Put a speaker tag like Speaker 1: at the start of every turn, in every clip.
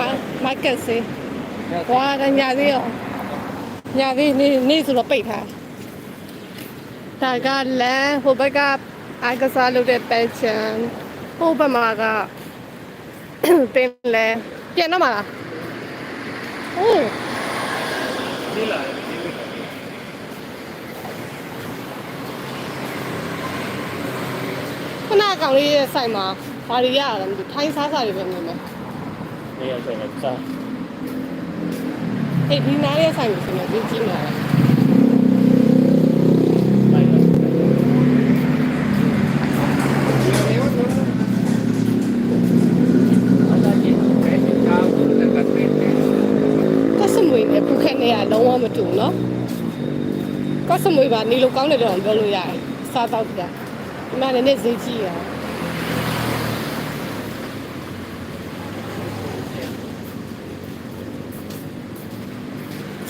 Speaker 1: မိုက်ကက်စေးဝါကညာသေးရောညာသေးနေနေဆိုတော့ပိတ်ထားဒါကလမ်းဟိုဘက်ကအားကစားလုပ်တဲ့ပန်းချံဟိုဘက်မှာကတင်လဲပြန်တော့မှာလားအိုး
Speaker 2: လေးလာတယ်
Speaker 1: ခဏကောင်လေးရဲ့ဆိုင်မှာဘာတွေရရလဲမသိဘူးထိုင်းစားစားတွေပဲမြင်မယ်
Speaker 2: နေရာဆိုတော့စား
Speaker 1: အေးဒီနားရဲ့ဆိုင်ကိုဆိုရင်ဒီကြည့်မှာလား
Speaker 2: လိုက်လာအတားကြီးဘယ်လိုကြောက်လဲကတ်တဲ့
Speaker 1: ကစမွေနဲ့ပူခက်နဲ့ကလုံးဝမတူဘူးနော်ကစမွေပါနေလို့ကောင်းတယ်တော့ပြောလို့ရတယ်စားတော့ပြဒီမှာလည်းဈေးကြီးရ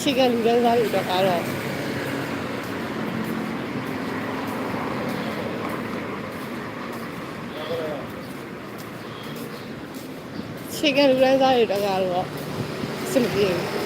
Speaker 1: ချီကန်လူတန်းစားတွေတော့ကတော့ချီကန်လူတန်းစားတွေတော့ကတော့စမပြေဘူး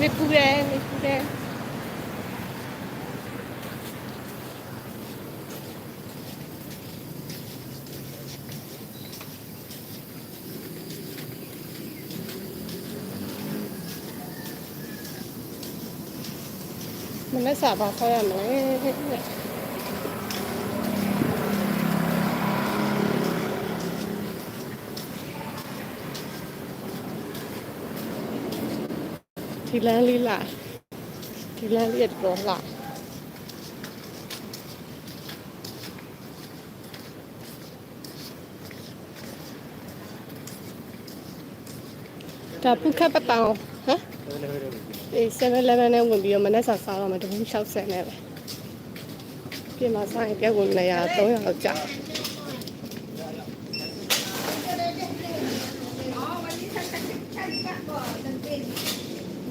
Speaker 1: နေပူတယ်နေပူတယ် မနေ့စာပါခေါ်ရမလဲဒီလမ်းလေးလာဒီလမ်းလေးကတော့ လာဒါပုခက်ပတောင်ဟမ်အေး 7-Eleven နဲ့ဝင်ပြီးတော့မနေ့စာစားတော့မှတဘူး60နဲ့ပဲပြင်မှာစားရင်ပြက်ဝင်နေရ300လောက်ကြာ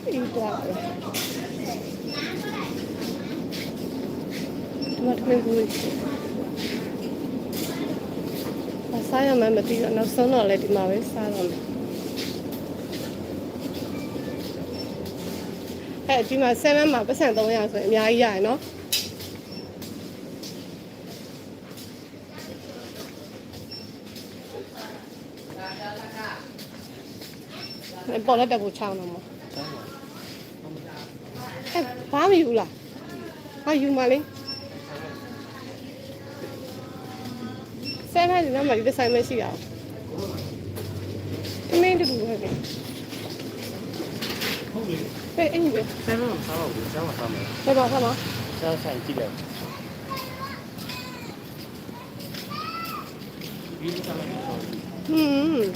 Speaker 1: အေးတော့ပဲဒီမှာတမင်ဘူးမစားရမှမသိတော့နောက်ဆုံးတော့လည်းဒီမှာပဲစားတော့မယ် အဲဒီမှာ7မှာပတ်စံ300ဆိုရင်အများကြီးရရနော်အဲပေါ်လက်တက်ဖို့ချောင်းတော့မအဲဘာမယူလားဟာယူမလေးဆယ်နိုင်တယ်မှာဒီဆိုင်မရှိရအောင်အမင်းတူတူပဲကဲ
Speaker 2: ဟုတ်ပြီ
Speaker 1: ပဲအင်းကြီးပဲ
Speaker 2: ဆယ်မမစားတော့ဘူးစားမစားမယ်
Speaker 1: ဘယ်ပါ ဆက်မ
Speaker 2: စားဆိုင်ကြည့်လိုက်ဒီလိုစားလိုက်တော့
Speaker 1: ဟွန်း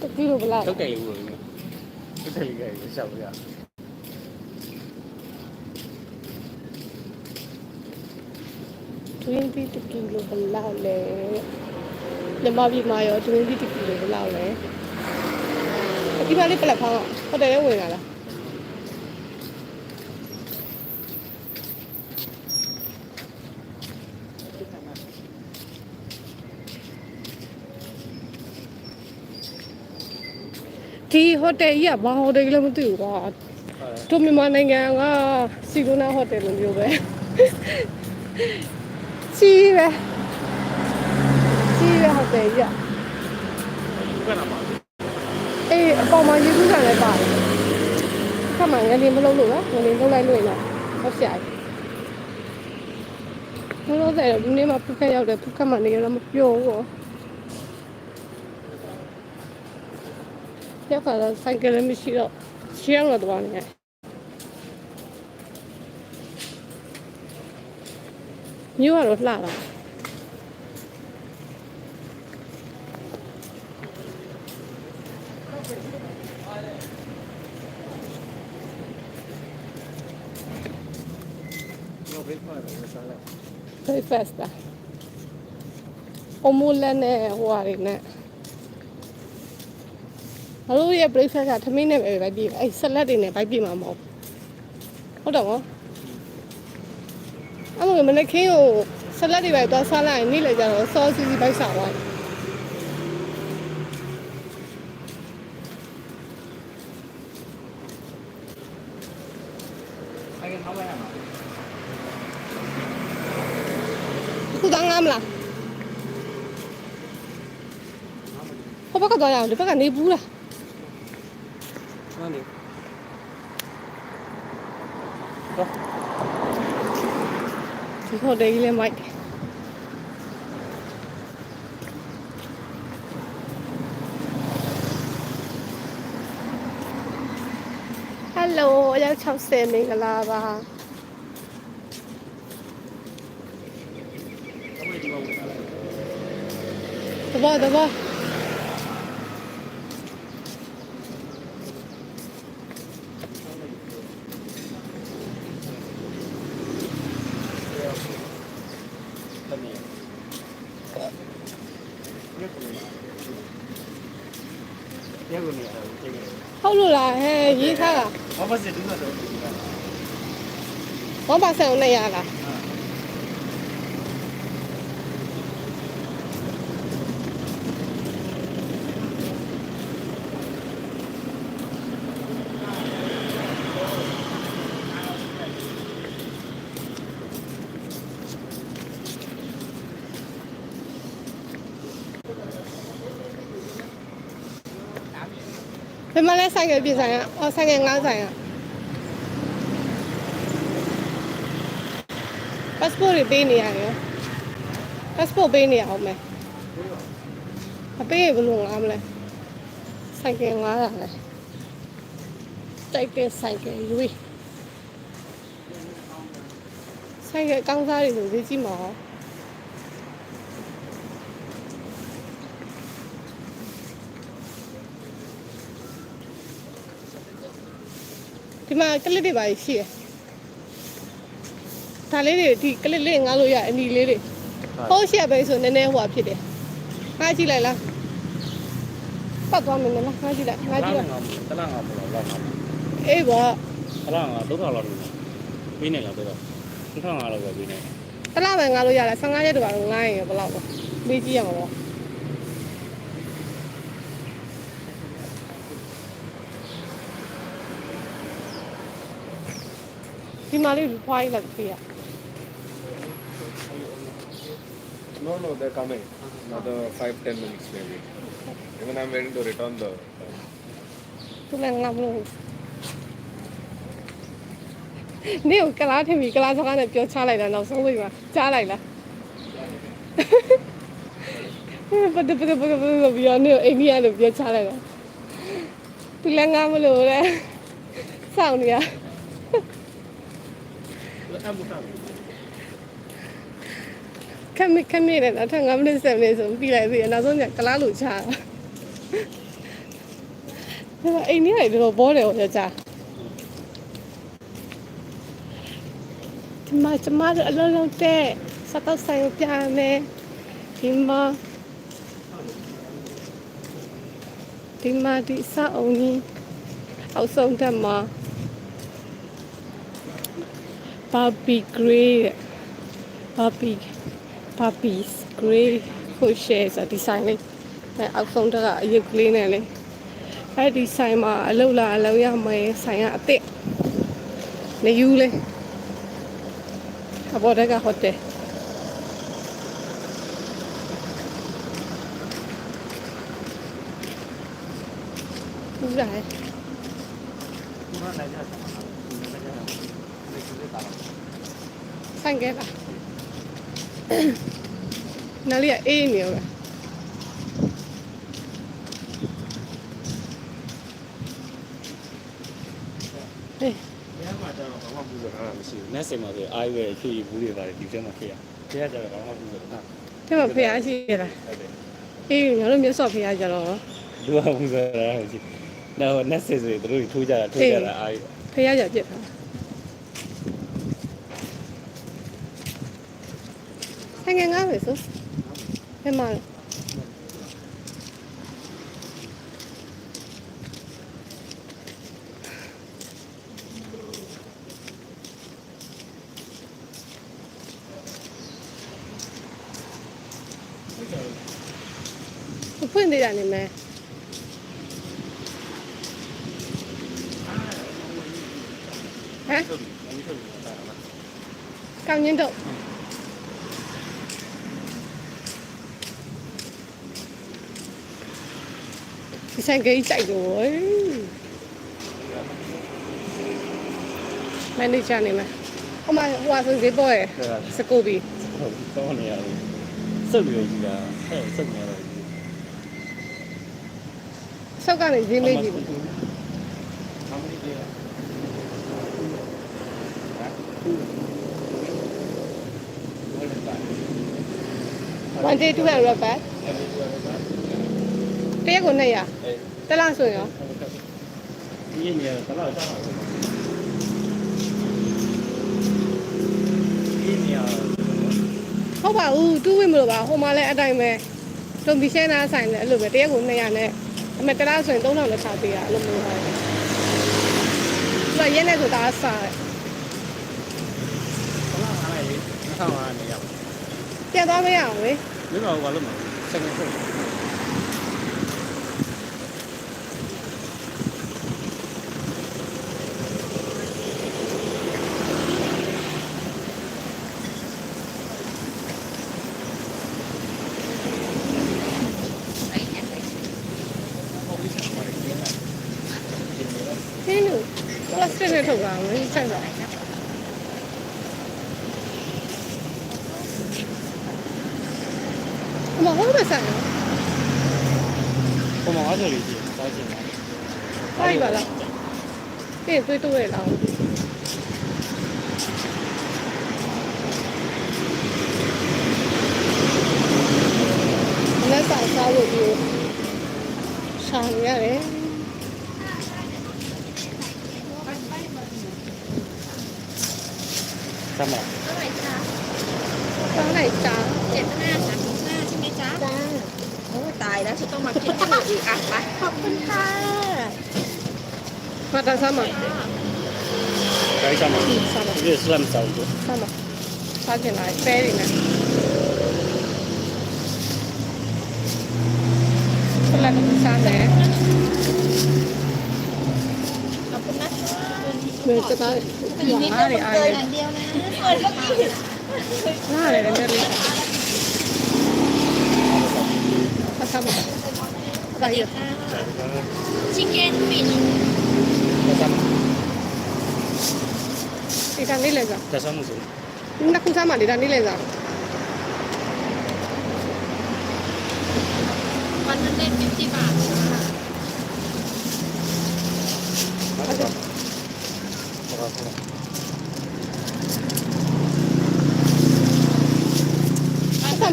Speaker 1: တကီလိုဘလား
Speaker 2: တုတ်ကဲလေးဝင်နေတုတ်ကဲလေးကရှောက်ရ
Speaker 1: 20တကီလိုဘလောက်လဲမြန်မာပြည်မှာရော20တကီလိုဘလောက်လဲ ဒီမှာလေးပလက်ဖောင်းဟိုတယ်လေးဝင်လာလားဒီဟိုတယ်ကြီးကဘာဟိုတယ်ကြီးလဲမသိဘူးကွာ
Speaker 2: ဟုတ်
Speaker 1: တို့မြန်မာနိုင်ငံကစီလိုနာဟိုတယ်လိုမျိုးပဲကြီးပဲကြီးပဲဟိုတယ်ကြီးอ่ะ
Speaker 2: ဘူးကနာမှာ
Speaker 1: အေးအပေါ်မှာရေကူးကလည်းပါတယ်ခက်မှငနေမလုံးလို့နော်ငနေလုံးလိုက်လို့ရဟုတ်ရှာဘလို့တဲ့ဒီနေ့မှဖုတ်ခက်ရောက်တယ်ဖုတ်ခက်မှနေရတော့မပြောဘူးရောရောက်လာဆိုင်ကယ်လည်းမရှိတော့ရှင်းအောင်တော့နေရမြို့ကတော့လှတာ
Speaker 2: breakfast လည်းစားလိုက်
Speaker 1: breakfast တာအမိုးလက်နဲ့ဟိုဟာတွေနဲ့အလို့ရဲ့ breakfast ကသမင်းနဲ့ပဲပဲပြည်အဲ့ salad တွေနဲ့ပဲပြည်မှာမဟုတ်ဟုတ်တယ်မဟုတ်အဲ့လိုမနေ့ခင်းကို salad တွေပဲသွားစားလိုက်ရင်နေ့လေကျတော့ sauce စီစီပိုက်စားသွားတယ်
Speaker 2: အဲ့ဒါထောက် လိုက်ရမှာ
Speaker 1: ခုသားငားမလားဟိုဘက်ကတော့ရအောင်ဒီဘက်ကနေဘူးလား
Speaker 2: မှန်တယ်
Speaker 1: ဒီဟိုတယ်ကြီးလည်းမိုက်တယ်ဟယ်လိုအယောက်60မင်္ဂလာပါ
Speaker 2: အမေဒီမှာဝင်စားလိုက်
Speaker 1: တ ဘောတဘော
Speaker 2: တမီးရက်ကုန်လာရက်ကုန်လာတော့ချိန်တယ်
Speaker 1: ဟုတ်လို့လားဟဲ့ရေးထားတာ
Speaker 2: ဘာမှစစ်တူးတော့တယ်
Speaker 1: ဘောပါဆောင်နဲ့ရလား ဘယ်မှာလဲဆိုင်ကပြည်ဆိုင်อ่ะအော်ဆိုင်ကငါးဆိုင်อ่ะ passport တွေပေးနေရတယ်ရော passport ပေးနေရအောင်မယ်အပေးရင်ဘယ်လိုငားမလဲဆိုင်ကငားရလဲတိုက်တဲ့ဆိုင်ကရွေးဆိုင်ကကောင်းစားတွေဆိုဈေးကြီးမှာဟော ဒီမှာကလစ်တွေပါရှိရယ်ဒါလေးတွေဒီကလစ်လေးငားလို့ရအနီလေးတွေဟုတ်ရှက်ပဲဆိုနည်းနည်းဟိုဟာဖြစ်တယ်ငားကြည့်လိုက်လားပတ်သွားမယ်နော်ငားကြည့်လိုက်ငားကြည့်လိုက်
Speaker 2: တလားငါမလို့လောက်ငါ
Speaker 1: အေးဘော
Speaker 2: တလားငါ3000လောက်နေပေးနေလားတော့2500လောက်ပဲပေးနေ
Speaker 1: တစ်လပဲငားလို့ရတယ်15ရက်တပါတော့ငားရင်ဘယ်လောက်လဲမေးကြည့်ရမှာပေါ့ ဒီမှာလေးဖွားရလိုက်ပြရ
Speaker 3: No, no, they're coming. Another five, ten minutes maybe. Even I'm waiting to return the.
Speaker 1: သူလည်းငါမလို့နေကိုကလားထင်ပြီကလားစကားနဲ့ပြောချလိုက်တာနောက်ဆုံးဝင်မှာကြားလိုက်လားပဒပဒပဒပဒပြီးတော့နေကိုအိန္ဒိယလိုပြောချလိုက်တာသူလည်းငါမလို့လေစောင့်နေရ
Speaker 2: အဲ့မစား
Speaker 1: ခက်မိခက်မိတယ်နောက်ထပ်9မိနစ်7မိနစ်ဆိုပြီးလိုက်ပြီနောက်ဆုံးညကလားလို့ချတာဒါပေမဲ့အိန္ဒိယတွေတော့ဘောတယ်ဟောကြဒီမှာကျမတို့အလုံးလုံးတဲ့စတော့ဆိုင်ကိုပြရမယ်ဒီမှာဒီမှာဒီစအုံကြီးအောက်ဆုံးတက်မှာ ဘာဘီဂရေးတဲ့ဘာဘီ puppies gray ကိုရှယ်ဆိုဒီဆိုင်လေးအဲအောက်ဆုံးတက်ကအရုပ်ကလေးနဲ့လေအဲဒီဆိုင်မှာအလုပ်လာအလုပ်ရမယ်ဆိုင်ကအစ်စ်နေယူလေအပေါ်တက်ကဟိုတယ်ဘူးလား
Speaker 2: ဘူးမနိုင်တာဒီကလေးတာ
Speaker 1: ဆိုင်ကဲလားနားလေးကအေးနေရောလားဟေး
Speaker 2: ညမှာကျတော့ဘာမှဘူးဆိုတာမရှိဘူး။နက်စင်မှာဆိုအားရွယ်ဖြည့်ဘူးတွေပါတယ်ဒီထဲမှာဖြည့်ရ။ဖြည့်ရကြတော့ဘာမှဘူးဆိုတာ
Speaker 1: ဒီမှာဖျားရှိရလား
Speaker 2: ဟုတ်တယ်
Speaker 1: အေးငါတို့မြတ်စွာဘုရားကြတော့။
Speaker 2: လူကဘူးဆိုတာဟုတ်ရှိ။နောက်နက်စင်ဆိုသူတို့ထိုးကြတာထိုးကြတာအားရွယ်
Speaker 1: ဖျားကြပြစ်ထား ထိုင်ငယ်ငါပဲဆိုဘယ်မှာလဲဖွင့်သေးတာနေမယ်ဟမ်ကောင်းရင်တော့ဒီ ဆိုင်ကိကြိုက်တော့ဝေးမန်နေဂျာနေမယ်ဟိုမှာဟိုဟာဆိုဈေးပေါ်ရယ်စကူဘီ
Speaker 2: ဟုတ်ကောင်းနေရတယ်စုပ်ပြီးကြည့်တာဟဲ့စုပ်နေရတယ်
Speaker 1: ဆောက်ကနေဈေးမေးကြည့်ဘူး
Speaker 2: how many day
Speaker 1: 1 day 200 baht တရက်ကို200တစ်လားဆိုရင်ရော
Speaker 2: ဒီနေ့တော့တော့ဆောက်ပါဒီနေ့
Speaker 1: ဟုတ်ပါဘူးတူးဝင်မလို့ပါဟိုမှာလည်းအတိုင်းပဲတုံပီရှဲနာဆိုင်လည်းအဲ့လိုပဲတရက်ကို200နဲ့အမေတစ်လားဆိုရင်3000နဲ့ချပေးရအဲ့လိုမျိုးဟုတ်တယ်သူကရက်နဲ့ဆိုတာအစားတယ်
Speaker 2: ဘလောက်အားလဲ2500နေရပါ
Speaker 1: ပြန်သွားမရအောင်လေ
Speaker 2: မင်းတို့ဘာလို့မလဲစက္ကန့်ထုတ်
Speaker 1: ဟင်းလို့ပလတ်စတစ်နဲ့ ထုတ်တာမင်းချက်တာအမဟုတ်မဆိုင်ဘူး
Speaker 2: ပုံမှန်အားဆိုလေးကြည့်စားကြည့်ပါ
Speaker 1: ဘာကြီးပါလားပြင်သွေးတိုးရလားလက်စာစားလို့ဒီရှာနေရတယ်
Speaker 2: สมอง
Speaker 4: เท่าไหร่จ้า
Speaker 1: เท่าไหร่จ้า
Speaker 4: เจ็ดห้าสามห้าใช่ไหมจ๊ะจ้าโอ้ตายแล้วฉันต้องมาคิดเพิ่อีกอะไปขอบคุณค่ะ
Speaker 1: มาตา
Speaker 2: สมองใช้
Speaker 1: ส
Speaker 2: มองเรื่อง
Speaker 1: สลัมสาวดูสมองซาเจนไอเฟรนะคนละกับซาแหน
Speaker 4: ขอบคุณนะคะ
Speaker 1: เหมือนจะมา
Speaker 4: อย่างมาเลยไอ้ น่าเลยนะ
Speaker 1: เนี่ยพัทำอะไรอยู่
Speaker 4: ชิคเก้นฟิน
Speaker 2: ดิฉัน
Speaker 1: นี่เลยจ้ะ
Speaker 2: ดิฉันนี่นั
Speaker 1: กคุณสามาดิฉันนี่เลยจ้ะ
Speaker 4: วันนั้นเล่นยี่สิบบาทใช่ไ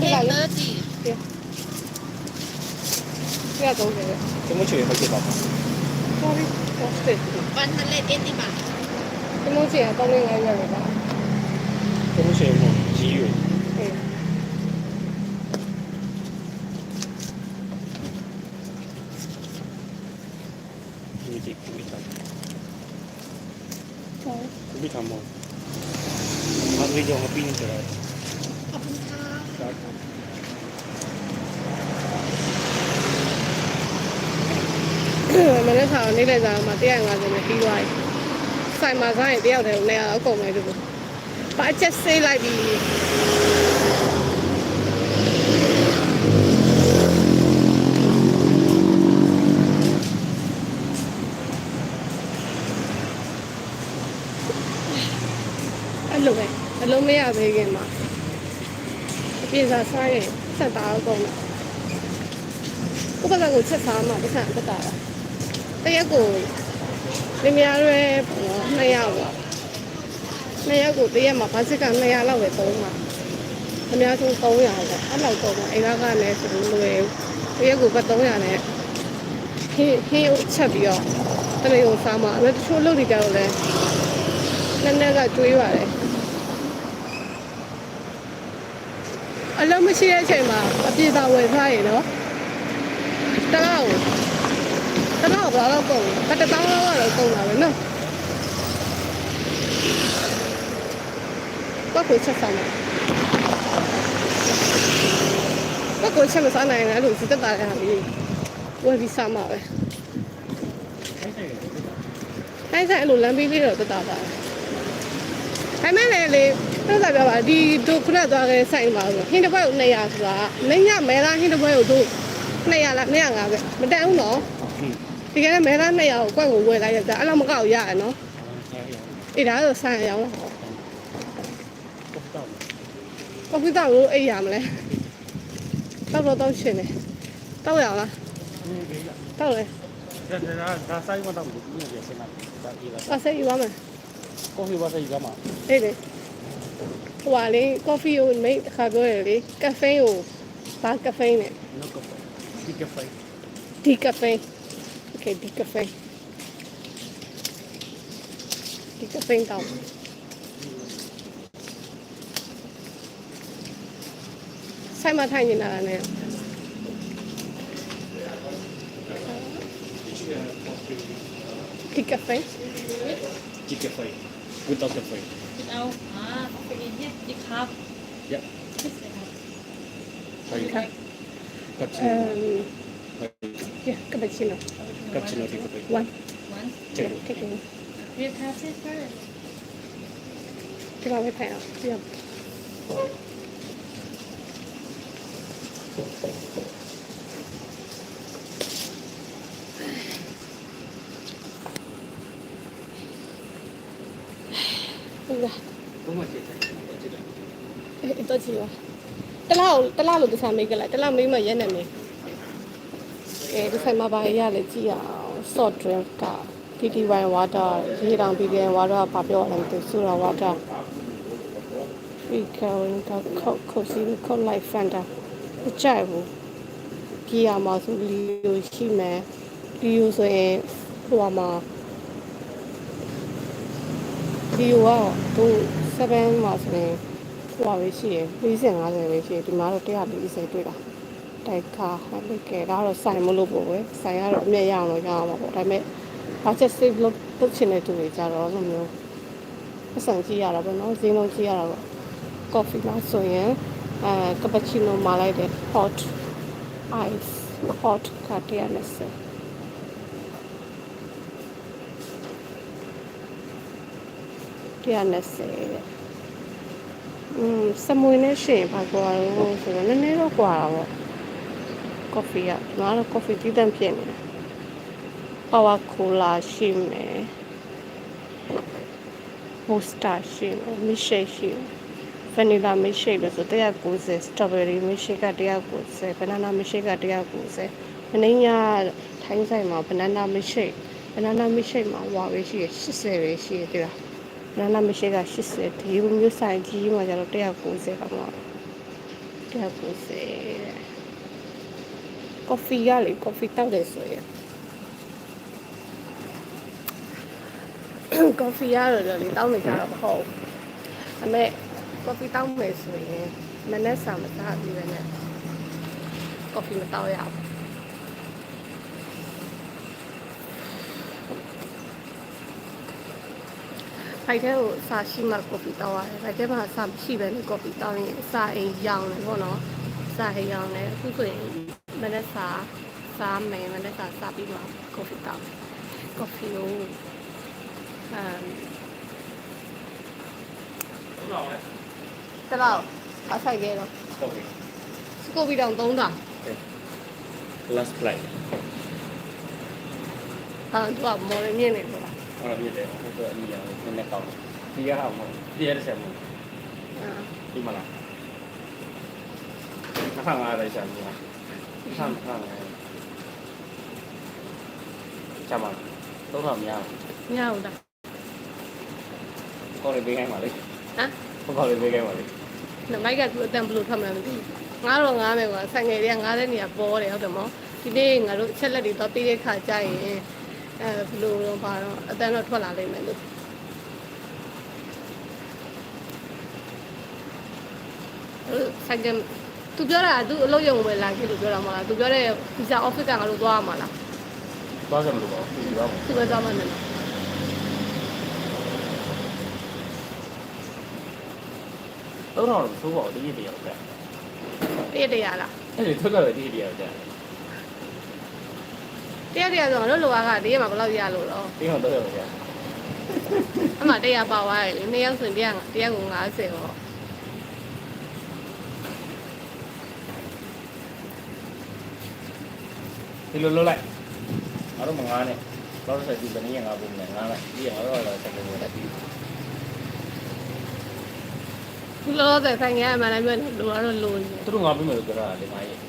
Speaker 4: ပြန်ပြလိုက်30ပြန်
Speaker 1: ပြန်တော့တယ်
Speaker 2: ဒီမချွေဟုတ်ကဲ့ပါ
Speaker 1: sorry
Speaker 4: posted 180ပါ
Speaker 1: ဒီမချွေက3500ပဲပါ
Speaker 2: ဒီမချွေကကြီးရွယ်
Speaker 1: ဟုတ်
Speaker 2: မနေ့က
Speaker 1: နေ့လည်းစားမှာ150နဲ့ပြီးသွားပြီဆိုင်မှာစားရင်တယောက်တည်းကို200အကုန်လိုက်လို့ပါချက်ဆေးလိုက်ပြီအဲ့လိုပဲအလုံးမရသေးခင်မှာအပြေစားစားရင်ဆက်တာအကုန်တယ်ဥပဒေကိုချက်စားမှတစ်ခါတက်တာ တရက်ကိုလင်မယားရဲပေါ့နော်2ယောက်ပေါ့2ယောက်ကိုတရက်မှာဘာစစ်က200လောက်ပဲသုံးမှာအများဆုံး300ပေါ့အဲ့လောက်သုံးမှာအိမ်ကကလည်းဆိုလို့လွယ်တရက်ကိုဘတ်300နဲ့ဟင်းဟင်းချက်ပြီးတော့တနေ့ကိုစားမှာအဲ့တချို့လုပ်နေကြတော့လဲနည်းနည်းကကျွေးပါတယ်အလုံးမရှိတဲ့အချိန်မှာအပြေသာဝယ်စားရနော်တလောက်တလောက် ဘာလို့ကုန်လဲတစ်တောင်းလောက်ကတော့ကုန်တာပဲနော်ဘာကိုချက်စားမလဲဘာကိုချက်မစားနိုင်လဲလို့စစ်တက်တာလည်းဟာပြီးဝယ်ပြီးစားမှာပဲ
Speaker 2: အဲ့ဒါကို
Speaker 1: အဲ့ဒါအဲ့လိုလမ်းပြီးလေးတော့တက်တာပါဒါမဲ့လေလေတော့စားပြပါဒီတို့ခုနသွားခဲ့ဆိုင်ပါဆိုဟင်းတစ်ပွဲကို200ဆိုတာမင်းညမဲလားဟင်းတစ်ပွဲကိုတို့200လား250မတက်ဘူးနော် ဒီကနေ့မဲသား200ကိုကွက်ကိုဝယ်လိုက်ရတာအဲ့လိုမကောက်ရရနော်အေးဒါဆိုဆန်ရောင်းကော်ဖီတောက်လို့အိတ်ရမလဲတောက်တော့တောက်ရှင်တယ်တောက်ရအောင်လားတောက်လေ
Speaker 2: ဒါဒါဒါဆိုင်မတော့ဘူးဒီနေ့ပြန်စမ်းတာဒီလား
Speaker 1: အဆက်ယူပါမယ်
Speaker 2: ကော်ဖီဘာဆိုင်ကမှာ
Speaker 1: အေးလေဟိုပါလေကော်ဖီကိုမိတ်ခါပြောရလေကာဖေကိုဘာကာဖေနဲ့
Speaker 2: နော်ကော်ဖီဒီကဖိုင်
Speaker 1: ဒီကာဖေ kay Di Cafe. Di Cafe tàu. Sai mà thay nhìn là này.
Speaker 2: Di Cafe. Di Cafe. Without
Speaker 4: cafe. Without. Ah, coffee in here. Di Cafe. Yep. Sorry. Okay. Um,
Speaker 2: yeah,
Speaker 1: cappuccino.
Speaker 2: cup chilo di kutu.
Speaker 1: One.
Speaker 4: One. Chilo.
Speaker 2: Yeah,
Speaker 1: take
Speaker 4: one.
Speaker 1: You pass it first. Give away pay off. Yeah. ဟုတ်လား
Speaker 2: ဘုမကျေတယ်ကျေတယ်
Speaker 1: အေးတော့ကြည့်ပါတလောက်တလောက်လို့တခြားမိတ်ကလိုက်တလောက်မိတ်မရက်နေမယ်အဲဒီဆိုင်မှာဘာရရလဲကြည့်ရအောင် soft drink က PTY water ရေတောင် PTY water ကဘာပြောရလဲမသိဘူးဆိုတာ water recurring ကခုတ်ခုတ်စီခုတ်လိုက် fanta မကြိုက်ဘူးကြီးရမှာဆိုလီယိုရှိမယ်လီယိုဆိုရင်ဟိုမှာလီယိုကတော့သူ7မှာဆိုရင်ဟိုပါပဲရှိရယ်40 50ပဲရှိရယ်ဒီမှာတော့140တွေ့တာ တိုက်ခါဟဲ့လေကဲဒါကတော့ဆိုင်မလို့ပေါ့ပဲဆိုင်ကတော့အမြတ်ရအောင်တော့ရအောင်ပါပေါ့ဒါပေမဲ့ budget save လုပ်လုပ်ချင်တဲ့သူတွေကြတော့အဲ့လိုမျိုးအဆန်ကြည့်ရတာပေါ့နော်ဈေးနှုန်းကြည့်ရတာပေါ့ coffee မှာဆိုရင်အဲ cappuccino မှာလိုက်တယ် hot ice hot က120 120တဲ့อืมစမွေနဲ့ရှင်ဘာကွာလို့ဆိုတော့နည်းနည်းတော့ကွာတာပေါ့ coffee ကဒီမှာတော့ coffee တီးတန့်ဖြစ်နေတယ် power cola ရှိမယ် Monster ရှိမယ် milkshake ရှိမယ် vanilla milkshake လို့ဆို190 strawberry milkshake က190 banana milkshake က190မင်းညာထိုင်းဆိုင်မှာ banana milkshake banana milkshake မှာဟွာပဲရှိရ80ပဲရှိရတဲ့လား banana milkshake က80ဒီလိုမျိုးဆိုင်ကြီးမှာကျတော့190ပါမှာ190 တဲ့ coffee ကလေ coffee တောက်တယ်ဆိုရင်ကော်ဖီရတော့လေတောင်းနေကြတော့မဟုတ်ဘူး။ဒါပေမဲ့ကော်ဖီတောင်းမယ်ဆိုရင်မနေ့စာမစားပြီးပဲနဲ့ကော်ဖီမတောက်ရဘူး။ဖိုက်ထဲကိုစာရှိမှကော်ဖီတောက်ရတယ်။ဖိုက်ထဲမှာစာမရှိပဲနဲ့ကော်ဖီတောက်ရင်စာအိမ်ရောင်းတယ်ပေါ့နော်။စာအိမ်ရောင်းတယ်အခုဆိုရင်မ နေ့စာစားမယ်မနေ့စာစားပြီးမှကော်ဖီတောက်။ကော်ဖီကိုအမ်တလောက်အဆိုင်ခဲ့တော့
Speaker 2: ကော်ဖီ
Speaker 1: စကိုဘီတောင်3တာ
Speaker 2: last flight
Speaker 1: ဟာသူကမော်ရမြင့်နေလို့လား
Speaker 2: ဟောရပြတယ်ဟိုတော့အနီးရတယ်နည်းနည်းကောင်းတယ်ဒီကဟာမဟုတ်ဒီရတဲ့ဆက်မဟုတ်
Speaker 1: အာ
Speaker 2: ဒီမလားခါငါရတဲ့ ဆက်မလားဆမ်ဆမ်ချမ်းပါတော့တော့မရဘူး
Speaker 1: ညဟုတ်တာ
Speaker 2: ကောင်းလေးပေးခိုင်းပါလေ
Speaker 1: ဟမ်
Speaker 2: ဘကောင်းလေးပေးခိုင်းပါလေ
Speaker 1: နမိုက်ကသူအတန်ဘလို့ထွက်မှန်းမသိဘူးငါတော့ငားမယ်ကွာဆိုင်ငယ်တွေကငားတဲ့နေရာပေါ်တယ်ဟုတ်တယ်မောဒီနေ့ငါတို့အချက်လက်တွေတော့ပြီးတဲ့ခါကျရင်အဲဘလို့တော့ပါတော့အတန်တော့ထွက်လာလိမ့်မယ်လို့ဆိုင်က သူပြောတာသူအလုပ်ရုံပဲလာခဲ့လို့ပြောတာမဟုတ်လားသူပြောတဲ့ visa office ကငါတို့သွားရမှာလား
Speaker 2: သွားကြမလို့ပါဘူးဒီတော့
Speaker 1: သူပဲသွားမှန်းတယ်နော်
Speaker 2: တော့တော့သိုးပါတည်းတည်းရောက်ကြ
Speaker 1: တရက်တရလား
Speaker 2: အဲ့ဒီထွက်ကြတယ်တည်းတည်းရောက်ကြ
Speaker 1: တရက်တရဆိုငါတို့လိုအားကတရက်မှာဘယ်လောက်ရလို့တော့
Speaker 2: တင်းတော့တော့ရောက်ကြ
Speaker 1: အမှတရက်ပါသွားတယ်လေနှစ်ယောက်ဆိုရင်တရက်တရက်ကို90ဟော
Speaker 2: ဒီလိုလုပ်လိုက်ငါတို့မငားနဲ့တော့ဆက်ဒီဘယ်နည်းငါပုံနဲ့ငားလိုက်ဒီငါတို့တော့ဆက်လို့ရတယ်ဒီ
Speaker 1: ခုလောလောဆယ်ဆိုင်ငယ်အမှန်လည်းပြောလိုတော့လိုနေ
Speaker 2: သူတို့ငါပြီးမယ်လို့ပြောတာဒီမကြီး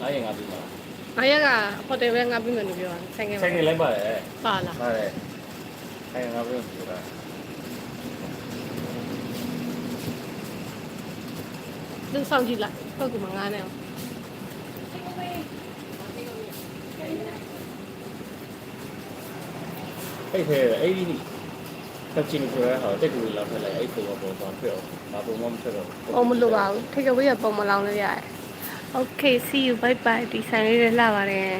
Speaker 2: ငါရင်ငါပြီးမှာ။
Speaker 1: အားရကဟိုတယ်ပဲငါပြီးမယ်လို့ပြောတာဆိုင်ငယ်
Speaker 2: ဆိုင်ကလိုက်ပါတယ်
Speaker 1: ပါလား
Speaker 2: ပါတယ်ဆိုင်ငါပြီးပြောတာ။
Speaker 1: သူစောင့်ကြည့်လိုက်။ဟုတ်ကမှငါနဲ့
Speaker 2: အဲ့ထဲအဲ့ဒီတက်ချင်းဆိုရဟာတက်ကူလာဖက်လိုက်အဲ့ပုံပေါ်ပေါ်ဖက်အောင်ငါပုံမမဖက်တော့။
Speaker 1: ပုံမလိုပါဘူး။ take away ကပုံမလောင်လို့ရတယ်။ Okay see you bye bye ဒီဆိုင်လေးလေးလှပါတယ်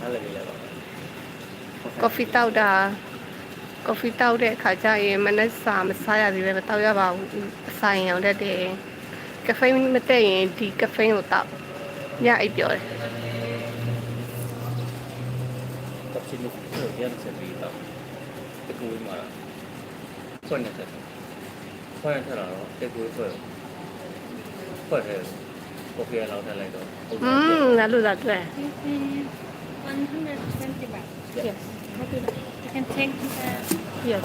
Speaker 2: အားလည်းလည်းပါ။
Speaker 1: coffee တောက်တာ coffee တောက်တဲ့အခါကျရင်မနက်စာမစားရသေးပဲမတောက်ရပါဘူး။အဆိုင်ရောင်တတ်တယ်။ cafe မတက်ရင်ဒီ cafe ကိုတောက်။ ညအိပ်ပြောတယ်
Speaker 2: တက်ချင်းကိုရမ်းဆက်ပြီးတော့တက်ကူမှာဖွင့်နေတယ်ဖွင့်ထားတော့တက်ကူဖွင့်ဖွင့်တယ်ကိုပြလောက်ထားလိုက်တော့။
Speaker 1: อืมငါလို့သာတွေ့
Speaker 4: 120 baht ။
Speaker 1: Yes
Speaker 4: you can take the
Speaker 1: yes